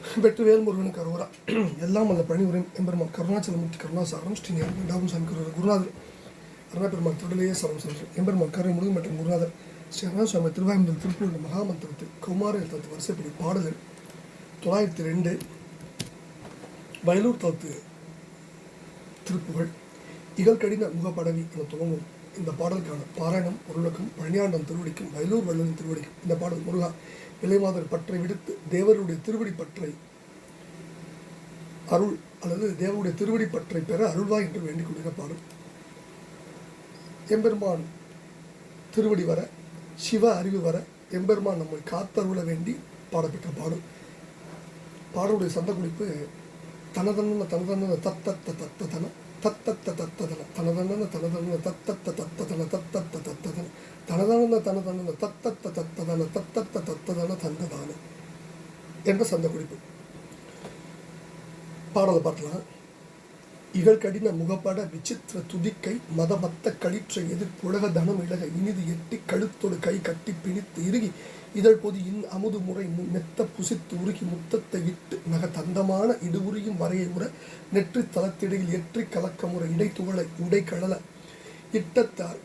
வெற்றிவேல் வேல்முருகன் கருவரா எல்லாம் அல்ல பழனிபுரம் எம்பெருமான் கருணாச்சலமூர்த்தி கருணாசாரம் ஸ்ரீ ஞானம் சாமி குரு குருநாதர். அருணாபெருமான் திருடலையே சரம் சொல்கிறேன் எம்பெருமான் கருணை முருகன் மற்றும் குருநாதர் ஸ்ரீ அருணாசுவாமி திருவாயந்தல் திருப்பூர் மகாமந்திரத்தில் கௌமார தத்து வரிசைப்படி பாடல்கள். தொள்ளாயிரத்தி ரெண்டு வயலூர் தத்து திருப்புகள். இகழ்கடின முகப்படவி என துவங்கும் இந்த பாடலுக்கான பாராயணம் பொருளுக்கும் பழனியாண்டம் திருவடிக்கும் வயலூர் வள்ளலின் திருவடிக்கும். இந்த பாடல் முருகா இலைமாதர் பற்றை விடுத்து தேவருடைய திருவடி பற்றை அருள் அல்லது தேவருடைய திருவடி பற்றை பெற அருள்வா என்று வேண்டிக் கொள்கிற பாடல். எம்பெருமான் திருவடி வர சிவ அறிவு வர எம்பெருமான் நம்மை காத்தருள வேண்டி பாடப்பெற்ற பாடல். பாடலுடைய சந்த குறிப்பு தனதன தனதன தத்த தத்த தன தத்தத்த தத்ததன தனதன்ன தனதன்ன தத்தத்த தத்ததன தத்தத்த தத்ததன தனதன்ன தனதன்ன தத்தத்த தத்ததன தத்தத்த தத்ததன தந்ததான என்ற சந்த குறிப்பு. பாடலை பார்க்கலாம் இகழ்கடின முகப்பட விசித்திர துதிக்கை மதமத்த களிற்ற எதிர்ப்புலக தனம் இழக இனிது எட்டி கழுத்தொடு கை கட்டி பிணித்து இறுகி இதழ் பொதி அமுது முறை மெத்த புசித்து உருகி முத்தத்தை இட்டு நக தந்தமான இடுவுரியும் வரையை உற நெற்றி தளத்திடையில் எற்றி கலக்க முறை இடை உடை கழல. இட்டத்தார்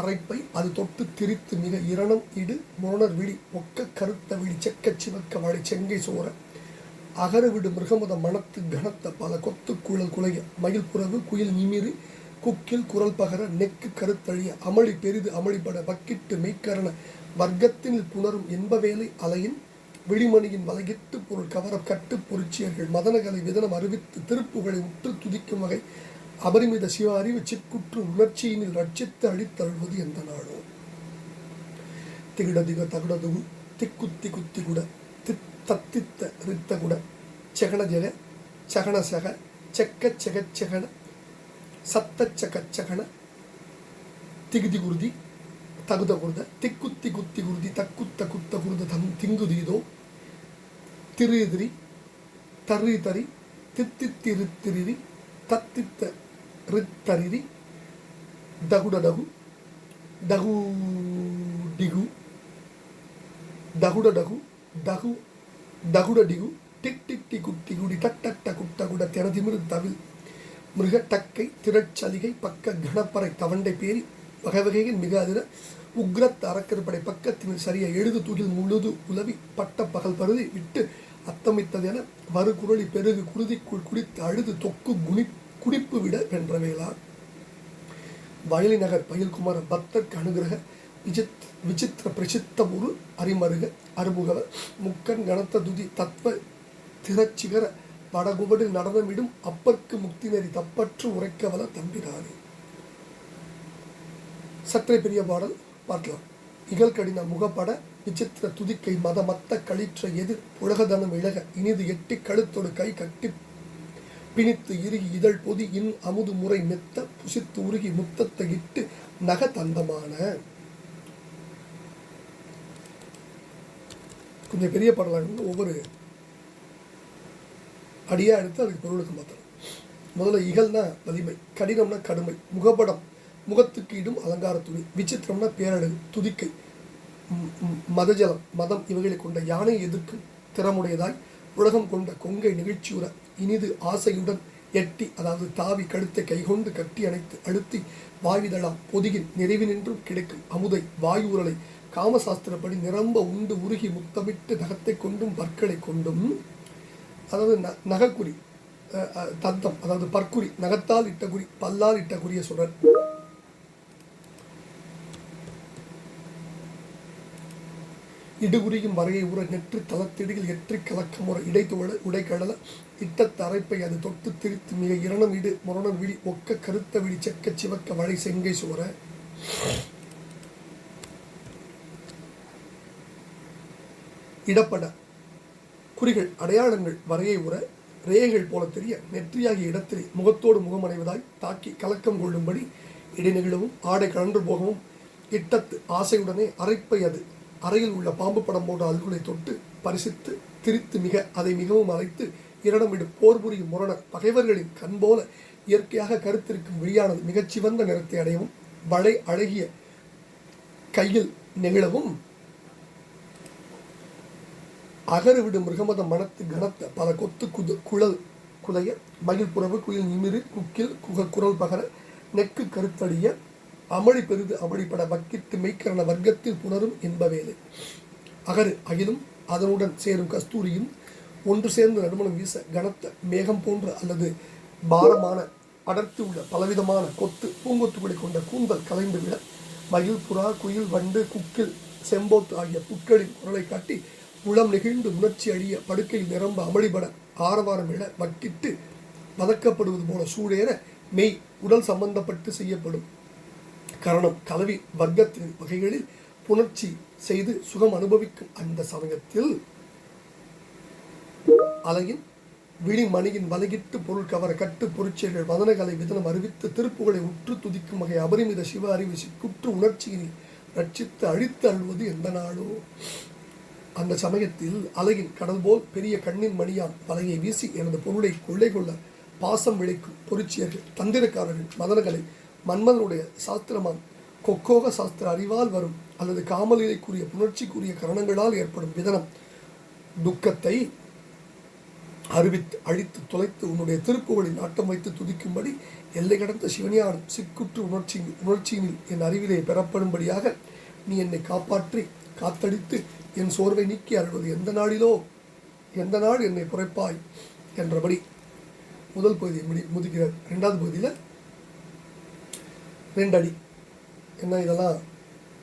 அரைப்பை அது தொட்டு திரித்து மிக இரணம் இடு முரணர் விழி ஒக்க கருத்த விழி செக்க சிவக்க வாழை செங்கை சோர அகரவிடு மிருகமத மனத்து கனத்த பல கொத்து குழல் குலைய. மயில் புறவு குயில் நிமிரு குக்கில் குரல் பகர நெக்கு கருத்தழிய. அமளி பெரிது அமளிபட வக்கிட்டு மெய்க்கரண வர்க்கத்தினில் புணரும் இன்பவேலை அலையின் விழிமணியின் வலகிட்டு பொருள் கவர கட்டு பொருச்சியர்கள் மதனகலை விதனம் அறிவித்து திருப்புகளை உற்று துதிக்கும் வகை அபரிமித சிவ அறிவு சிக்குற்று உணர்ச்சியினில் ரட்சித்து அழித்தழுவது எந்த நாளோ? திகிடதிக தகுடதுகு திக்குத்தி குத்தி குட தித் தத்தித்த ரித்த குட செகன ஜெக சகன சக செக்க செகச்சகன செகன சத்த சகச்சகன சகன திகுதி குருதி தகுத குருத திக்குத்தி குத்தி குருதி தக்குத்த குத்த குருத தம் திங்குதீதோ திரு எதிரி தரு தரி தித்தித்தி ரித்திரிரி தத்தித்த ரித்தரிரி தகுட டகு டகு டிகு ದಗುಡ ಡಗು ಡಗು ದಗುಡ ಡಿಗು ಟಿಕ್ ಟಿಕ್ ಟಿ குட்டி குடி தட்டட்ட குட்டகுட திறதிமிரு தவில் மிருகட்டக்கை திரட்சலிகை பக்க கணப்பறை தவண்டை பேரி வகை வகையின் மிக அதிர உக்ரத் அறக்கற்படை பக்கத்தின் சரியை எழுது தூகில் முழுது உலவி பட்ட பகல் பருதி விட்டு அத்தமித்ததென வரு குரளி பெருகு குருதிக்குள் குடித்து அழுது தொக்கு குனி குடிப்பு விட வென்ற வேளா வயலி நகர் பயில்குமார பக்தர்க்கு அனுகிரக விஜித் விசித்திர பிரசித்த ஒரு அரிமருக அருமுகவ முக்கன் கனத்த துதி தத்வ திரச்சிகர வடகுபடில் நடனமிடும் அப்பர்க்கு முக்தி நெறி தப்பற்று உரைக்கவல தம்பினானே சற்றே பெரிய பாடல். பார்க்கலாம். இகழ்கடின முகப்பட விசித்திர துதிக்கை மதமத்த களிற்ற எதிர் உலகதனம் இழக இனிது எட்டி கழுத்தொடு கை கட்டி பிணித்து இறுகி இதழ் பொதி இன் அமுது முறை மெத்த புசித்து உருகி முத்தத்தை இட்டு நக தந்தமான. கொஞ்சம் பெரிய பாடலாக ஒவ்வொரு அடியாக எடுத்து அதுக்கு பொருளுக்கு மாற்றணும் முதல்ல இகழ்னா வலிமை கடினம்னா கடுமை முகப்படம் முகத்துக்கு இடும் அலங்கார துணி. விசித்திரம்னா பேரழகு துதிக்கை மதஜலம் மதம் இவைகளை கொண்ட யானை எதிர்க்கும் திறமுடையதாய் உலகம் கொண்ட கொங்கை நிகழ்ச்சியுற இனிது ஆசையுடன் எட்டி அதாவது தாவி கழுத்தை கைகொண்டு கட்டி அணைத்து அழுத்தி வாய்விதழாம் பொதியின் நிறைவினின்றும் கிடைக்கும் அமுதை வாயுரலை காமசாஸ்திரப்படி நிரம்ப உண்டு உருகி முத்தமிட்டு நகத்தை கொண்டும் பற்களை கொண்டும் அதாவது ந நகக்குறி தந்தம் அதாவது பற்குறி நகத்தால் இட்ட குறி பல்லால் இட்ட குறிய சுடர் இடுகுறியும் வரையை உற நெற்று தளத்திடையில் எற்றி கலக்கமுற இடைத்துவள உடைக்கடல. இட்ட தரைப்பை அது தொட்டு திரித்து மிக இரணம் இடு. முரணம் விழி ஒக்க கருத்த விழி செக்க சிவக்க வழி செங்கை சுவர இடப்பட. குறிகள் அடையாளங்கள் வரையை உற ரேகைகள் போல தெரிய நெற்றியாகிய இடத்திலே முகத்தோடு முகமடைவதாய் தாக்கி கலக்கம் கொள்ளும்படி இடைநிகழவும் ஆடை கலன்று போகவும் இட்டத்து ஆசையுடனே அரைப்பை அது அறையில் உள்ள பாம்பு படம் போன்ற அல்குலை தொட்டு பரிசித்து திரித்து மிக அதை மிகவும் அழைத்து இரடமிடும் போர் புரியும் முரணர் பகைவர்களின் கண் போல இயற்கையாக கருத்திருக்கும் விழியானது மிகச்சிவந்த நிறத்தை அடையவும் வளை அழகிய கையில் நெகிழவும். அகறுவிடும் மிருகமத மனத்து கனத்த பல கொத்து குது குழல் குலைய மகிழ் புறவு குயில் நிமிரு குக்கில் குக குரல் பகர நெக்கு கருத்தடிய அமளி பெரிது அமளிப்பட வக்கிட்டு மெய்க்கரண வர்க்கத்தில் புணரும் என்பவேது அகரு அகிலும் அதனுடன் சேரும் கஸ்தூரியும் ஒன்று சேர்ந்து நறுமணம் வீச கனத்த மேகம் போன்ற அல்லது பாரமான அடர்த்தி உள்ள பலவிதமான கொத்து பூங்கொத்துக்களை கொண்ட கூந்தல் கலைந்து விட மயில் புறா குயில் வண்டு குக்கில் செம்போத்து ஆகிய புட்களின் குரலை காட்டி உளம் நெகிழ்ந்து உணர்ச்சி அழிய படுக்கையில் நிரம்ப அமளிபட ஆரவாரம் இட வக்கிட்டு வதக்கப்படுவது போல சூழேற மெய் உடல் சம்பந்தப்பட்டு செய்யப்படும். கரணம் கலவி வர்க்கத்தின் வகைகளில் புணர்ச்சி செய்து சுகம் அனுபவிக்கும் அந்த சமயத்தில் அலையின் விழிமணியின் வலகிட்டு பொருள் கவர கட்டு பொருட்சியர்கள் வதனகளை விதனம் அறிவித்து திருப்புகளை உற்று துதிக்கும் வகை அபரிமித சிவ அறிவு சிக்குற்று உணர்ச்சியினை ரட்சித்து அழித்து அழுவது எந்த நாளோ? அந்த சமயத்தில் அலையின் கடல் போல் பெரிய கண்ணின் மணியாம் வலையை வீசி எனது பொருளை கொள்ளை கொள்ள பாசம் விளைக்கும் பொருட்சியர்கள் தந்திரக்காரர்கள் மதனகளை மன்மதனுடைய சாஸ்திரமாம். கொக்கோக சாஸ்திர அறிவால் வரும் அல்லது காமலிலைக்குரிய புணர்ச்சிக்குரிய கரணங்களால் ஏற்படும் விதனம். துக்கத்தை அறிவித்து அழித்து தொலைத்து உன்னுடைய திருப்புகளின் நாட்டம் வைத்து துதிக்கும்படி எல்லை கடந்த சிவனியாரும் சிக்குற்று உணர்ச்சி உணர்ச்சியினில் என் அறிவிலே பெறப்படும்படியாக நீ என்னை காப்பாற்றி காத்தடித்து என் சோர்வை நீக்கி அருள்வது எந்த நாளிலோ எந்த நாள் என்னை புரைப்பாய் என்றபடி முதல் பகுதியை முடி முதுகிறார் ரெண்டாவது பகுதியில் ரெண்டடி என்ன இதெல்லாம்?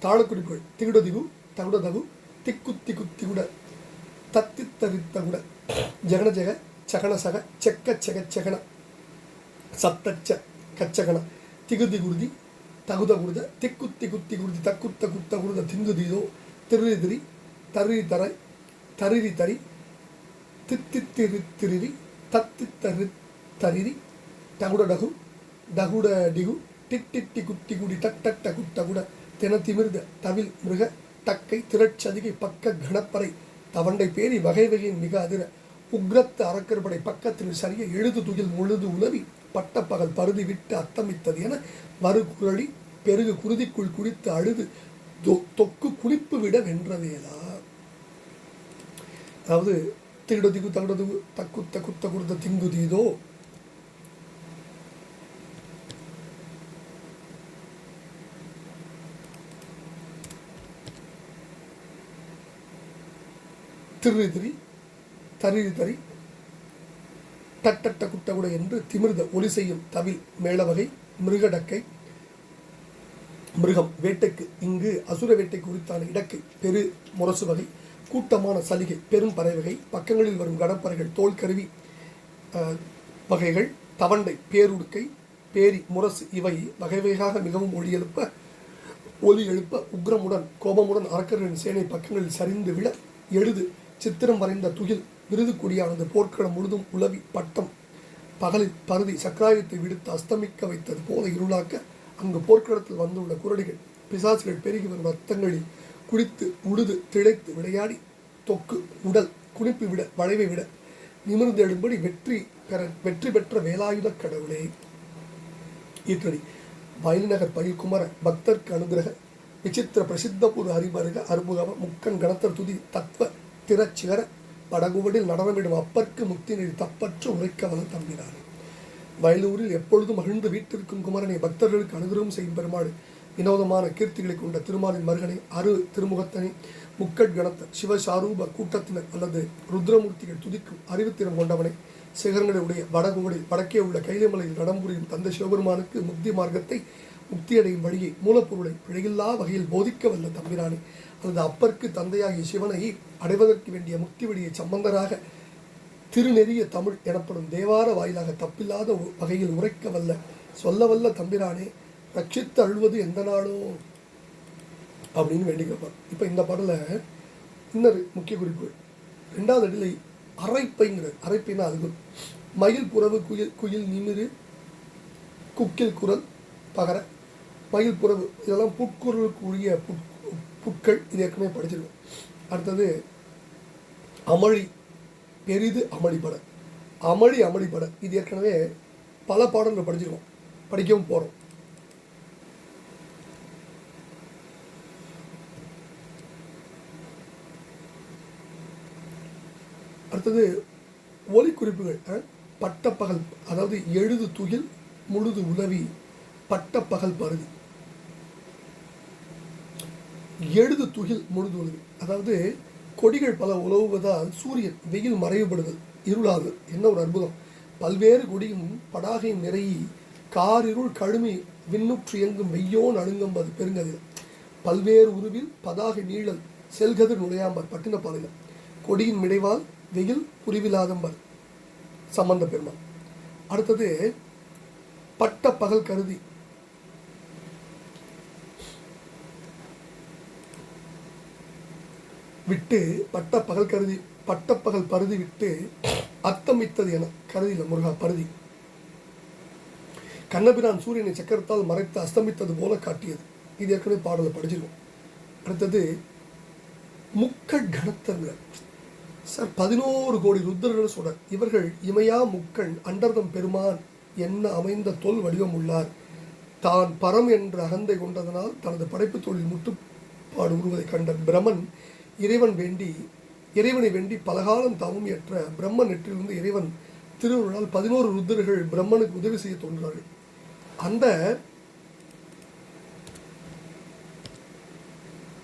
தாளக்குறிப்புகள் திகுடதிகு தகுடதகு திக்கு திக்கு திகுட. தத்தி தரித்தகுட ஜெகன ஜெக சகன சக செக்க செக செகன. சத்தச்ச கச்சகன. திகுதி குருதி தகுத குருத திக்கு குத்தி குருதி தக்குத்த குத்த குருத திங்குதிதோ திருதிரி தருதி தரை தரிரி தரி தித்தித்திரு திரிரி தத்தி தரு தரிரி தகுடடகு டகுட டிகு டிட்டிட்டி குட்டி குடி டட்டட்ட குட்டகுட தினத்திமிர்த தவில் மிருக டக்கை திரட்சதிகை பக்க கணப்பறை தவண்டை பேரி வகை வகையின் மிக அதிர உக்ரத்து அறக்கற்படை பக்கத்தில் சரிய எழுது துகில் முழுது உலவி பட்டப்பகல் பருதி விட்டு அத்தமித்தது என மறு குரளி பெருகு குருதிக்குள் குடித்து அழுது தொ- தொக்கு குளிப்பு விட வென்றவேலா அதாவது திகுட திகு தக்கு தகுத்த தக்குத்த குத்த குருத திங்குதீதோ தீதோ திருதிரி தரிதி தரி. தட்டட்ட குட்டகுட என்று திமிர்த ஒலி செய்யும் தவில் மேளவகை மிருகடக்கை மிருகம் வேட்டைக்கு இங்கு அசுர வேட்டைக்கு உரித்தான இடக்கை பெரு முரசு வகை கூட்டமான சலிகை பெரும் பறவைகை பக்கங்களில் வரும் கடப்பறைகள் தோல் கருவி வகைகள் தவண்டை பேருடுக்கை பேரி முரசு இவை வகை வகையாக மிகவும் ஒளி எழுப்ப ஒலி எழுப்ப உக்ரமுடன் கோபமுடன் அரக்கர்களின் சேனை பக்கங்களில் சரிந்து விழ எழுது சித்திரம் வரைந்த துகில் விருது கொடியானது போர்க்களம் முழுதும் உலவி பட்டம் பகலில் பருதி சக்கராயத்தை விடுத்து அஸ்தமிக்க வைத்தது போல இருளாக்க அங்கு போர்க்களத்தில் வந்துள்ள குரடிகள் பிசாசுகள் பெருகி வரும் ரத்தங்களில் குடித்து உழுது திளைத்து விளையாடி தொக்கு உடல் குனிப்பு விட வளைவை விட நிமிர்ந்து எழும்படி வெற்றி பெற வெற்றி பெற்ற வேலாயுத கடவுளே. ஈற்றடி வயல்நகர் பயில்குமர பக்தர்க்கு அனுகிரக விசித்திர ஒரு அறிவருக அருமுகவ முக்கன் கணத்தர் துதி தத்வ திறச்சிகர படகுவடில் நடனமிடும் அப்பற்கு முக்தி நெறி தப்பற்று உரைக்க வளம் தம்பினார். வயலூரில் எப்பொழுதும் மகிழ்ந்து வீட்டிற்கும் குமரனை பக்தர்களுக்கு அனுகிரகம் செய்யும் பெருமாள் வினோதமான கீர்த்திகளை கொண்ட திருமாலின் மருகனை அரு திருமுகத்தனை முக்கட் கணத்த சிவசாரூப கூட்டத்தினர் அல்லது ருத்ரமூர்த்திகள் துதிக்கும் அறிவுத்திறம் கொண்டவனை சிகரங்களுடைய வடகுவடில் வடக்கே உள்ள கைலமலையில் நடம்புரியும் தந்தை சிவபெருமானுக்கு முக்தி மார்க்கத்தை முக்தியடையும் வழியை மூலப்பொருளை பிழையில்லா வகையில் போதிக்க வல்ல தம்பிரானே. அல்லது அப்பற்கு தந்தையாகிய சிவனை அடைவதற்கு வேண்டிய முக்தி வழியை சம்பந்தராக திருநெறிய தமிழ் எனப்படும் தேவார வாயிலாக தப்பில்லாத வகையில் உரைக்க வல்ல சொல்ல வல்ல தம்பிரானே ரட்சித்து அழுவது எந்த நாளோ? அப்படின்னு வேண்டி இப்போ இந்த பாடலில் இன்னொரு முக்கிய குறிப்பு. ரெண்டாவது அடியில் அரைப்பைங்கிறது அரைப்பைனா அது மயில் புறவு குயில் குயில் நிமிரு குக்கில் குரல் பகர மயில் புறவு இதெல்லாம் புட்குரலுக்குரிய புட் புட்கள் இது ஏற்கனவே படிச்சிருக்கோம். அடுத்தது அமளி பெரிது அமளிப்பட அமளி அமளிப்பட இது ஏற்கனவே பல பாடங்கள் படிச்சிருக்கோம். படிக்கவும் போகிறோம் அடுத்தது ஒலி குறிப்புகள் பட்டப்பகல் அதாவது எழுது துகில் முழுது உதவி பட்டப்பகல் பருதி. எழுது துகில் முழுது அதாவது கொடிகள் பல உலவுவதால் சூரியன் வெயில் மறைவுபடுதல் இருளாகுது என்ன ஒரு அற்புதம். பல்வேறு கொடியும் படாகையும் நிறையி காரிருள் கழுமி விண்ணுற்று எங்கும் வெய்யோன் அழுங்கம்பது பெருங்கதில் பல்வேறு உருவில் பதாகை நீழல் செல்கதிர் நுழையாம்பர் பட்டினப்பாளையம். கொடியின் மிடைவால் வெயில் புரிவிலாதம்பர் சம்பந்த பெருமாள். அடுத்தது பட்ட பகல் கருதி விட்டு பட்ட பகல் கருதி பட்டப்பகல் பருதி விட்டு அத்தமித்தது என கருதில முருகா பருதி. கண்ணபிரான் சூரியனை சக்கரத்தால் மறைத்து அஸ்தமித்தது போல காட்டியது. இது ஏற்கனவே பாடலை படிச்சிருக்கோம். அடுத்தது முக்க கணத்தர்கள் சார் பதினோரு கோடி ருத்ரர்கள் சொல்றார் இவர்கள் இமையா முக்கண் அண்டர்தம் பெருமான் என்ன அமைந்த தொல் வடிவம் உள்ளார். தான் பரம் என்ற அகந்தை கொண்டதனால் தனது படைப்பு தொழில் முட்டுப்பாடு உருவதை கண்ட பிரமன் இறைவன் வேண்டி இறைவனை வேண்டி பலகாலம் தவம் ஏற்ற பிரம்மன் நெற்றிலிருந்து இறைவன் திருவருளால் பதினோரு ருத்ரர்கள் பிரம்மனுக்கு உதவி செய்ய தோன்றார்கள் அந்த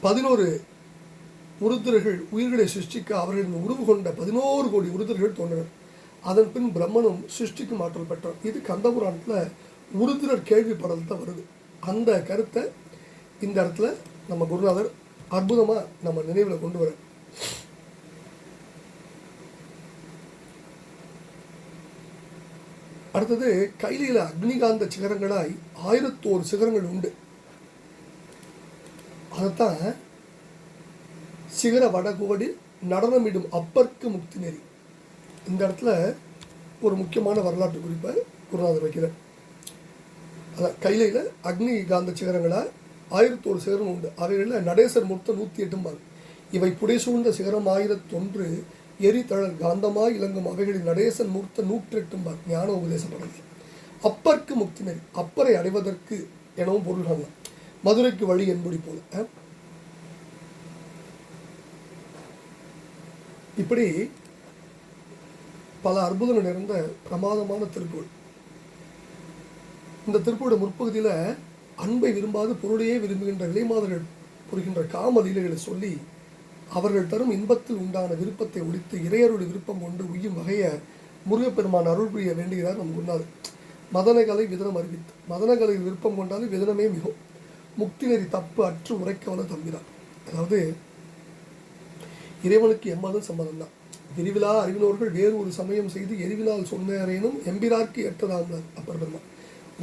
பதினோரு உருத்திரர்கள் உயிர்களை சிருஷ்டிக்க அவர்களின் உருவு கொண்ட பதினோரு கோடி உருத்திரர்கள் தோன்றினர். அதன் பின் பிரம்மனும் சிருஷ்டிக்கு மாற்றல் பெற்றார் இது கந்தபுராணத்தில் உருத்திரர் கேள்விப்படல் தான் வருது. அந்த கருத்தை இந்த இடத்துல நம்ம குருநாதர் அற்புதமாக நம்ம நினைவில் கொண்டு வர. அடுத்தது கைலியில் அக்னிகாந்த சிகரங்களாய் ஆயிரத்தோரு சிகரங்கள் உண்டு. அதைத்தான் சிகர வடகுவடில் நடனமிடும் அப்பர்க்கு முக்தி நெறி. இந்த இடத்துல ஒரு முக்கியமான வரலாற்று குறிப்பை குருநாதர் வைக்கிறார். அதான் கைலையில் அக்னி காந்த சிகரங்களாக ஆயிரத்தோரு சிகரம் உண்டு. அவைகளில் நடேசர் மொத்தம் நூற்றி எட்டும்பாங்க இவை புடைசூழ்ந்த சிகரம் ஆயிரத்தொன்று எரிதழல் காந்தமாய் இலங்கும் அவைகளில் நடேசன் மூர்த்த நூற்றெட்டும்பார் ஞான உபதேசப்படுகிறது படங்கள் அப்பர்க்கு முக்தி நெறி அப்பரை அடைவதற்கு எனவும் பொருள்கள் மதுரைக்கு வழி என்படி போல. இப்படி பல அற்புதங்கள் நிறைந்த பிரமாதமான திருக்குறள். இந்த திருப்பூட முற்பகுதியில் அன்பை விரும்பாது பொருளையே விரும்புகின்ற இளைமாதர்கள் புரிகின்ற காம லீலைகளை சொல்லி அவர்கள் தரும் இன்பத்தில் உண்டான விருப்பத்தை ஒழித்து இறையருடைய விருப்பம் கொண்டு உய்யும் வகையை முருகப்பெருமான் அருள் புரிய வேண்டுகிறார் நம் குருநாதர் மதனகலை விதனம் அறிவித்து மதனகலை விருப்பம் கொண்டாலும் விதனமே மிகும் முக்தி நெறி தப்பு அற்று உரைக்கவல தம்பிதான். அதாவது இறைவனுக்கு எம்மதம் சம்மதம் தான் விரிவிலா அறிவினோர்கள் வேறு ஒரு சமயம் செய்து எரிவினால் சொன்னேனும் எம்பிரார்க்கு எட்டதாம்னார் அப்பர் பெருமான்.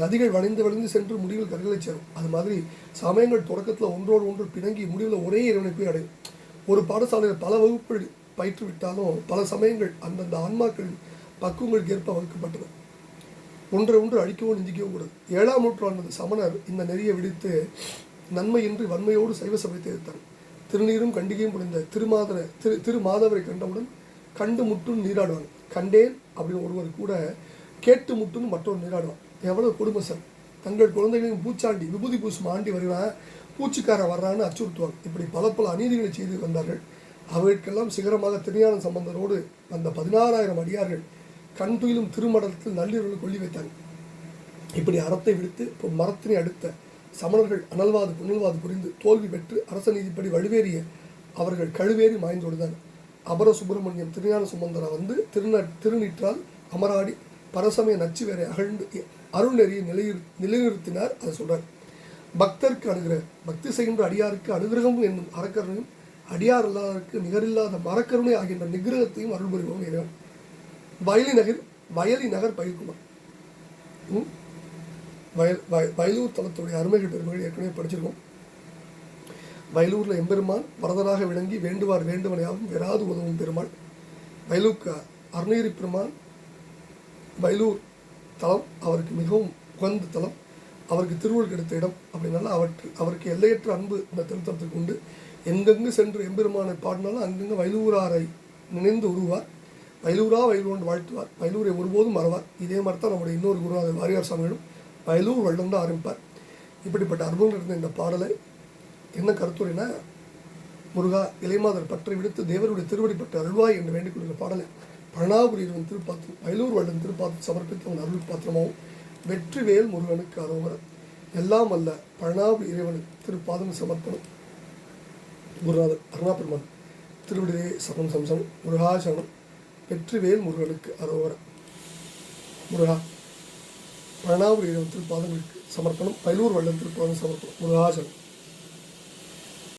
நதிகள் வளைந்து வளைந்து சென்று முடிவில் கரைகளை சேரும். அது மாதிரி சமயங்கள் தொடக்கத்தில் ஒன்றோடு ஒன்று பிணங்கி முடிவில் ஒரே இறைவனை போய் அடையும். ஒரு பாடசாலையில் பல வகுப்புகள் பயிற்றுவிட்டாலும் பல சமயங்கள் அந்தந்த ஆன்மாக்களின் பக்குவங்களுக்கு ஏற்ப வகுக்கப்பட்டது. ஒன்றை ஒன்று அழிக்கவும் நிந்திக்கவும் கூடாது. ஏழாம் நூற்றாண்டு சமணர் இந்த நெறியை விடுத்து நன்மையின்றி வன்மையோடு சைவ சபை தேர்த்தார். திருநீரும் கண்டிகையும் புரிந்த திருமாதர திரு திருமாதவரை கண்டவுடன் கண்டு முட்டுன்னு நீராடுவாங்க. கண்டேன் அப்படின்னு ஒருவர் கூட கேட்டு முட்டுன்னு மற்றொரு நீராடுவான். எவ்வளவு குடும்ப சார்? தங்கள் குழந்தைகளையும் பூச்சாண்டி விபூதி பூசும் ஆண்டி வருவான் பூச்சிக்காரன் வர்றான்னு அச்சுறுத்துவாங்க இப்படி பல பல அநீதிகளை செய்து வந்தார்கள். அவர்களுக்கெல்லாம் சிகரமாக திருஞான சம்பந்தரோடு வந்த பதினாறாயிரம் அடியார்கள் கண் துயிலும் திருமடத்தில் நள்ளிரவில் கொல்லி வைத்தாங்க இப்படி அறத்தை விடுத்து இப்போ மரத்தினை அடுத்த சமணர்கள் அனல்வாது புனல்வாது புரிந்து தோல்வி பெற்று அரச நீதிப்படி வலுவேறிய அவர்கள் கழுவேறி மாய்ந்தொடுதான் அபர சுப்பிரமணியம் திருஞான சுமந்தரை வந்து திருந திருநீற்றால் அமராடி பரசமய நச்சு வேற அகழ்ந்து அருள்நெறியை நிலையிறு நிலைநிறுத்தினார் அதை சொல்கிறார் பக்தருக்கு அனுகிரகம் பக்தி செய்கின்ற அடியாருக்கு அனுகிரகம் என்னும் அறக்கருணையும் அடியார் இல்லாதவருக்கு நிகரில்லாத மரக்கருணை ஆகின்ற நிகிரகத்தையும் அருள் புரிவோம் இறைவன். வயலி நகர் வயலி நகர் பயிர்குமார் வயல் வய வயலூர் தலத்துடைய அருமைகள் பெருமைகள் ஏற்கனவே படிச்சிருக்கோம். வயலூரில் எம்பெருமான் வரதனாக விளங்கி வேண்டுவார் வேண்டுவனையாகவும் வெறாது உதவும் பெருமாள். வயலூருக்கு அருணகிரி பெருமான் வயலூர் தலம் அவருக்கு மிகவும் உகந்த தலம் அவருக்கு திருவுள் கிடைத்த இடம் அப்படின்னால அவற்று அவருக்கு எல்லையற்ற அன்பு இந்த திருத்தலத்துக்கு உண்டு. எங்கெங்கு சென்று எம்பெருமானை பாடினாலும் அங்கங்கே வயலூராரை நினைந்து உருவார். வயலூரா வயலூர் வாழ்த்துவார். வயலூரை ஒருபோதும் மறவார். இதே மாதிரி தான் நம்முடைய இன்னொரு குருநாத வாரியார் சாமியிடம் வயலூர் வள்ளம் தான் ஆரம்பிப்பார். இப்படிப்பட்ட அற்புதம் இருந்த இந்த பாடலை என்ன கருத்துரைனா முருகா இலைமாதர் பற்றை விடுத்து தேவருடைய திருவடிப்பட்டு அருள்வாய் என்று வேண்டிக் கொள்கிற பாடலை பழனாபுரி திருப்பாத்திரம் வயலூர் வள்ளன் திருப்பாத்திரம் சமர்ப்பித்தவன் அருள் பாத்திரமாகவும் வெற்றிவேல் முருகனுக்கு அரோகரம். எல்லாம் அல்ல பழனாபுரி இறைவனுக்கு திருப்பாதம் சமர்ப்பணம். குருநாதர் அருணாபெருமான் திருவிடிலே சமம் சம்சம் முருகாசனம் வெற்றிவேல் முருகனுக்கு அரோகரம். முருகா பழனாபுரி இறைவன் திருப்பாதங்களுக்கு சமர்ப்பணம். பயிலூர் வள்ளல் திருப்பாதம் சமர்ப்பணம். முருகாசனம்